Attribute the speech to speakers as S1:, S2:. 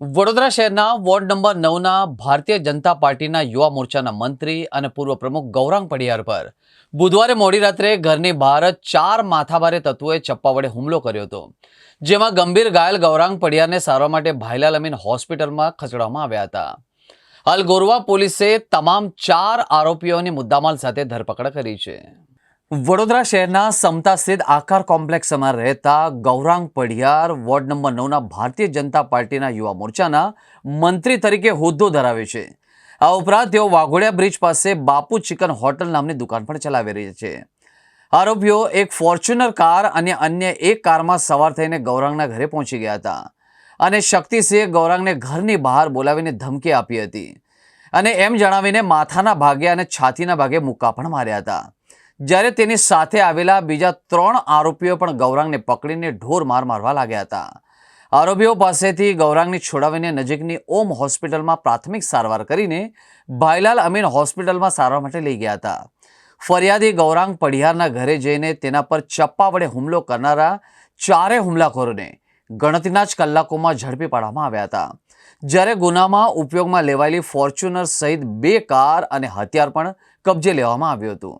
S1: વડોદરા શહેરના ward number નવના ભારતીય જનતા પાર્ટીના યુવા મોરચાના મંત્રી અને પૂર્વ પ્રમુખ ગૌરાંગ પડિયાર પર બુધવારે મોડી રાત્રે ઘરની બહાર ચાર માથાભારે તત્વોએ ચપ્પા વડે હુમલો કર્યો હતો, જેમાં ગંભીર ઘાયલ ગૌરાંગ પડિયારને સારવાર માટે ભાઈલાલ અમીન હોસ્પિટલમાં ખસેડવામાં આવ્યા હતા. હાલ ગોરવા પોલીસે તમામ ચાર આરોપીઓની મુદ્દામાલ સાથે ધરપકડ કરી છે. વડોદરા શહેરના સમતા સ્થિત આકાર કોમ્પ્લેક્સમાં રહેતા ગૌરાંગ પડિયાર વોર્ડ નંબર નવના ભારતીય જનતા પાર્ટીના યુવા મોરચાના મંત્રી તરીકે હોદ્દો ધરાવે છે. આ ઉપરાંત તેઓ વાઘોડિયા બ્રિજ પાસે બાપુ ચિકન હોટલ નામની દુકાન પણ ચલાવી રહી છે. આરોપીઓ એક ફોર્ચ્યુનર કાર અને અન્ય એક કારમાં સવાર થઈને ગૌરાંગના ઘરે પહોંચી ગયા હતા અને શક્તિસિંહે ગૌરાંગને ઘરની બહાર બોલાવીને ધમકી આપી હતી અને એમ જણાવીને માથાના ભાગે અને છાતીના ભાગે મુક્કા પણ માર્યા હતા. જ્યારે તેની સાથે આવેલા બીજા ત્રણ આરોપીઓ પણ ગૌરાંગને પકડીને ઢોર માર મારવા લાગ્યા હતા. આરોપીઓ પાસેથી ગૌરાંગને છોડાવીને નજીકની ઓમ હોસ્પિટલમાં પ્રાથમિક સારવાર કરીને ભાઈલાલ અમીન હોસ્પિટલમાં સારવાર માટે લઈ ગયા હતા. ફરિયાદી ગૌરાંગ પડિયારના ઘરે જઈને તેના પર ચપ્પા વડે હુમલો કરનારા ચારે હુમલાખોરોને ગણતરીના જ કલાકોમાં ઝડપી પાડવામાં આવ્યા હતા. જ્યારે ગુનામાં ઉપયોગમાં લેવાયેલી ફોર્ચ્યુનર સહિત બે કાર અને હથિયાર પણ કબજે લેવામાં આવ્યું હતું.